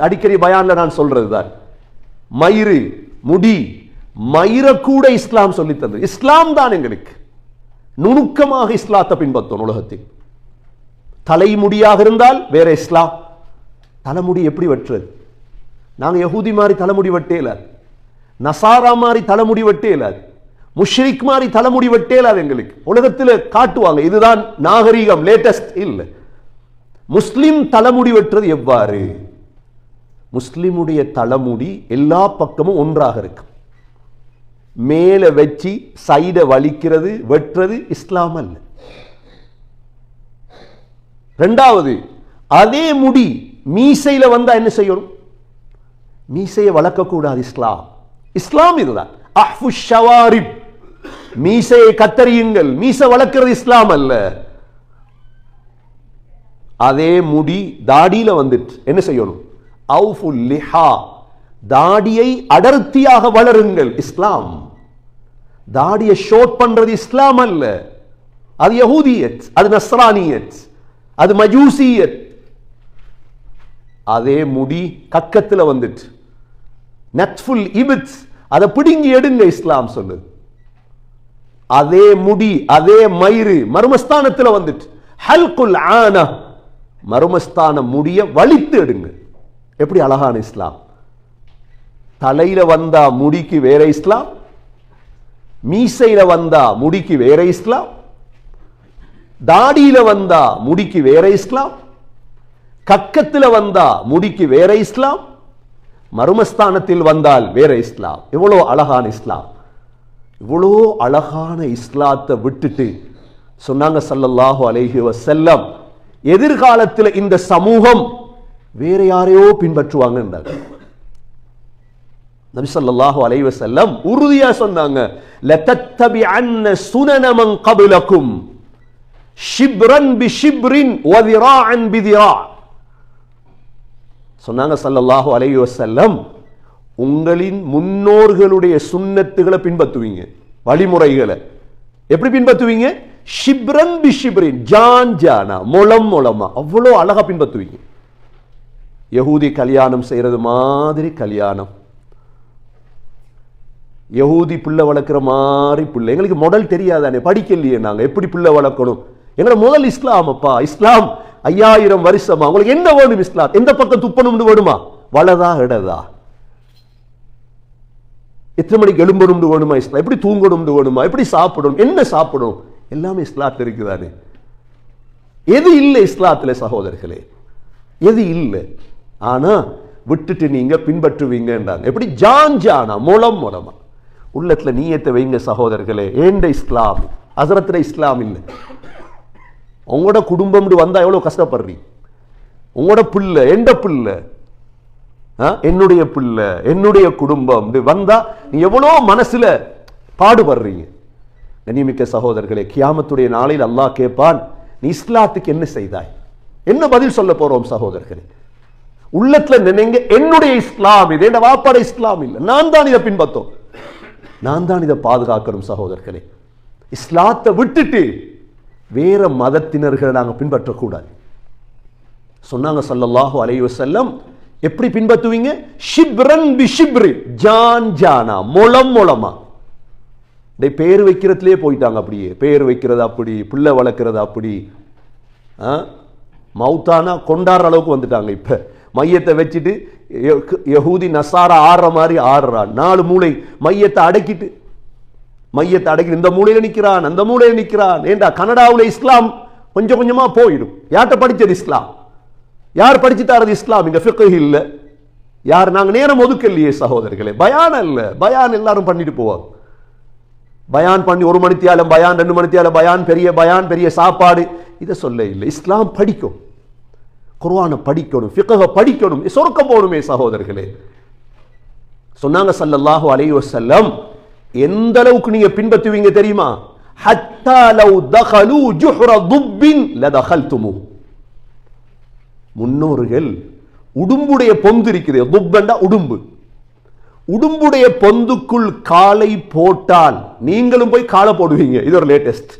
அடிக்கடி பயான்ல நான் சொல்றது தான். மயிறு முடி மயிர கூட இஸ்லாம் சொல்லி தந்தது. இஸ்லாம் தான் எங்களுக்கு. நுணுக்கமாக இஸ்லாத்தை பின்பற்றும் உலகத்தில். தலைமுடியாக இருந்தால் வேற இஸ்லாம். தலைமுடி எப்படி வெட்டுறது? நாங்க யகுதி மாதிரி தலைமுடி வெட்டே இல்லாது நசாரா மாதிரி தலைமுடி வெட்டே இல்லாது முஷ்ரிக் மாதிரி தலைமுடி வெட்டே இல்லாது எங்களுக்கு. உலகத்தில் காட்டுவாங்க. இதுதான் நாகரீகம் லேட்டஸ்ட் இல்லை. முஸ்லிம் தலைமுடி வெட்டுறது எவ்வாறு? முஸ்லீமுடைய தலைமுடி எல்லா பக்கமும் ஒன்றாக இருக்கும். மேலே வச்சு சைடை வலிக்கிறது வெட்டுறது இஸ்லாம் அல்ல. ரெண்டாவது அதே முடி மீசையில வந்தா என்ன செய்யணும்? மீசையை வளர்க்கக்கூடாது இஸ்லாம். இஸ்லாம் இதுதான். அஹ்ஃபு ஷவாரிப். மீசையை கத்தரியுங்கள் மீசை வளர்க்கிறது இஸ்லாம் அல்ல. அதே முடி தாடியில வந்துட்டு என்ன செய்யணும்? லிஹா தாடியை அடர்த்தியாக வளருங்கள். இஸ்லாம். தாடியை ஷோட் பண்றது இஸ்லாம் அல்ல. அது யகூதியத் அது நஸ்ரானியத் அது மஜூசியத். அதே முடி கக்கத்தில் வந்துட்டு. நட்ஃபுல் இபிட்ஸ் அதை பிடுங்கி எடுங்க இஸ்லாம் சொல்லுது. அதே முடி அதே மயிறு மருமஸ்தானத்தில் வந்துட்டு. ஹல்குல் ஆன மருமஸ்தான முடிய வலித்து எடுங்க. எப்படி அழகான இஸ்லாம்? தலையில வந்தா முடிக்கு வேற இஸ்லாம்? மீசையில வந்தா முடிக்கு வேற இஸ்லாம்? தாடியில வந்தா முடிக்கு வேற இஸ்லாம்? கக்கத்தில் வந்தா முடிக்கு வேற இஸ்லாம்? மர்மஸ்தானத்தில் வந்தால் வேற இஸ்லாம்? எவ்வளோ அழகான இஸ்லாம்? இவ்வளோ அழகான இஸ்லாத்தை விட்டுட்டு சொன்னாங்க சல்லல்லாஹு அலைஹி வசல்லம் எதிர்காலத்தில் இந்த சமூகம் வேற யாரையோ பின்பற்றுவாங்கன்றாங்க நபிசல்லாஹு ஸல்லல்லாஹு அலைஹி உறுதியா சொன்னாங்க லதத்தபிஅன்ன அன்ன மன் கப்லக்கும் ஷிப்ரன் பி ஷிப்ரின் வ திராஅன் சொன்னாங்க சல்லல்லாஹு அலைஹி வஸல்லம் உங்களின் முன்னோர்களுடைய சுன்னத்துகளை பின்பற்றுவீங்க வழிமுறைகளை. எப்படி பின்பற்றுவீங்க? ஷிப்ரன் பி ஷிப்ரின் ஜான் ஜானா முளம் முளமா அவ்வளோ அழகா பின்பற்றுவீங்க. யகூதி கல்யாணம் செய்யறது மாதிரி கல்யாணம். யகூதி பிள்ளை வளர்க்குற மாதிரி பிள்ளை. எங்களுக்கு முதல் தெரியாதானே? படிக்கலையே நாங்க. எப்படி பிள்ளை வளர்க்கணும்? எங்களோட முதல் இஸ்லாம் அப்பா. இஸ்லாம் ஐயாயிரம் வருஷமா. உங்களுக்கு என்ன வேணும் இஸ்லாம்? எந்த பக்கம் துப்பணும்னு வேணுமா? வளதா இடதா? எத்தனை மணிக்கு எழும்பணும்னு வேணுமா இஸ்லாம்? எப்படி தூங்கணும்னு வேணுமா? எப்படி சாப்பிடணும்? என்ன சாப்பிடணும்? எல்லாமே இஸ்லாத்தில் இருக்குதானே? எது இல்லை இஸ்லாத்துல சகோதரர்களே? எது இல்லை? ஆனா விட்டுட்டு நீங்க பின்பற்றுவீங்கன்றாங்க. எப்படி? ஜான் ஜானா மூலம் மூலமாக உள்ளத்துல நீயத்தை வைங்க சகோதரர்களே ஏண்ட இஸ்லாம்? அசரத்தில் இஸ்லாம் இல்லை. உங்களோட குடும்பம்னு வந்தா எவ்வளவு கஷ்டப்படுறீங்க? உங்களோட பிள்ளை எந்த பிள்ளை? என்னுடைய பிள்ளை என்னுடைய குடும்பம் வந்தா நீ எவ்வளோ மனசுல பாடுபடுறீங்க. கண்ணியமிக்க சகோதரர்களே கியாமத்துடைய நாளில் அல்லாஹ் கேட்பான் நீ இஸ்லாத்துக்கு என்ன செய்தாய்? என்ன பதில் சொல்ல போறோம் சகோதரர்களே? உள்ளத்துல நினைங்க என்னுடைய இஸ்லாம் இது என் வாப்பாட இஸ்லாம் இல்லை. நான் தான் இதை பின்பற்றோம். நான் தான் இதை பாதுகாக்கணும் சகோதரர்களே. இஸ்லாத்தை விட்டுட்டு வேற மதத்தினர்களை நாங்க பின்பற்றக்கூடாது. சொன்னாங்க ஸல்லல்லாஹு அலைஹி செல்லம் எப்படி பின்பற்றுவீங்க? ஷிப்ரன் பி ஷிப்ரி ஜான் ஜானா முளம் முளமா. டே பேர் வைக்கிறதுலே போயிட்டாங்க அப்படியே. பேர் வைக்கிறது அப்படி பிள்ளை வளர்க்கறது அப்படி. மவுத்தானா மௌத்தானா கொண்டாடுற அளவுக்கு வந்துட்டாங்க இப்ப. மையத்தை வச்சுட்டு ய- நசாரா ஆடுற மாதிரி ஆடுறான் நாலு மூளை மையத்தை அடக்கிட்டு மையத்தை அடக்கி இந்த மூலையில் நிற்கிறான் அந்த மூலையில் நிற்கிறான் ஏண்டா கனடாவில் இஸ்லாம் கொஞ்சம் கொஞ்சமா போயிடும். யார்கிட்ட படித்தது இஸ்லாம்? யார் படிச்சு தரது இஸ்லாம்? இங்கே ஃபிக்கு இல்லை. யார் நாங்கள் நேரம் ஒதுக்கலையே சகோதரர்களே. பயான் இல்லை பயான் எல்லாரும் பண்ணிட்டு போவாங்க. பயான் பண்ணி ஒரு மணித்தியாலம் பயான் ரெண்டு மணித்தியாலம் பயான் பெரிய பயான் பெரிய சாப்பாடு. இதை சொல்ல இல்லை. இஸ்லாம் படிக்கும். குர்ஆனை படிக்கணும் ஃபிக்ஹ படிக்கணும் சொர்க்கம் போகணுமே சகோதரர்களே. சொன்னாங்க சல்லல்லாஹு அலைஹி வசல்லம் எந்த அளவுக்கு நீங்க பின்பற்றுவீங்க தெரியுமா? ஹத்தா லவ் தகலு ஜுஹ்ர துப்பின் லதகல்துமு முன்னோர்கள் உடும்புடைய பொந்து இருக்குது. துப்பண்டா உடும்பு. உடும்புடைய பொந்துக்குள் காலை போட்டால் நீங்களும் போய் காலை போடுவீங்க. இது ஒரு லேட்டஸ்ட்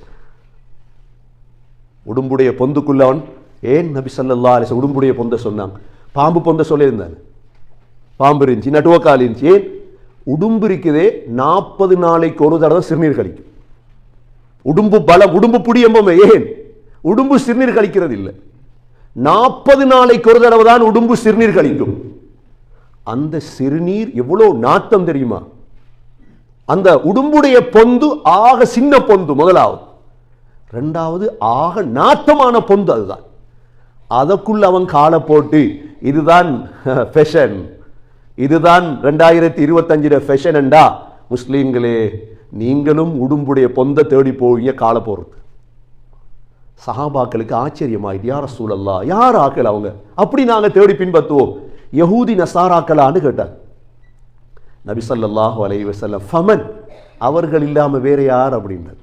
உடும்புடைய பொந்துக்குள்ள அவன் ஏன் நபி சல்லா அலிஸ் உடும்புடைய பொந்த சொன்னாங்க? பாம்பு பொந்த சொல்லியிருந்தாங்க பாம்பு இருந்துச்சு நட்டுவக்கால் இருந்துச்சு. ஏன்? உடும்பு இருக்குதே நாற்பது நாளைக்கு ஒரு தடவை சிறுநீர் கழிக்கும். உடும்பு பலம் உடும்பு புடியம்பம் ஏன்? உடும்பு சிறுநீர் கழிக்கிறது இல்லை. நாற்பது நாளைக்கு ஒரு தடவை தான் உடும்பு சிறுநீர் கழிக்கும். அந்த சிறுநீர் எவ்வளவு நாத்தம் தெரியுமா? அந்த உடும்புடைய பொந்து ஆக சின்ன பொந்து முதலாவது. ரெண்டாவது ஆக நாத்தமான பொந்து அதுதான். அதற்குள் அவன் காலை போட்டு இதுதான் ஃபேஷன் இதுதான் ரெண்டாயிரத்தி இருபத்தஞ்சில் ஃபேஷன் என்றா முஸ்லீம்களே நீங்களும் உடும்புடைய பொந்த தேடி போவீங்க காலை போடுறது சஹாபாக்களுக்கு ஆச்சரியமாயிட்டு யார சூழல்லா யார் ஆக்கள் அவங்க? அப்படி நாங்க தேடி பின்பற்றுவோம். யகூதி நசாராக்களான்னு கேட்டார். நபி ஸல்லல்லாஹு அலைஹி ஃபமன் அவர்கள் இல்லாமல் வேற யார்? அப்படின்னார்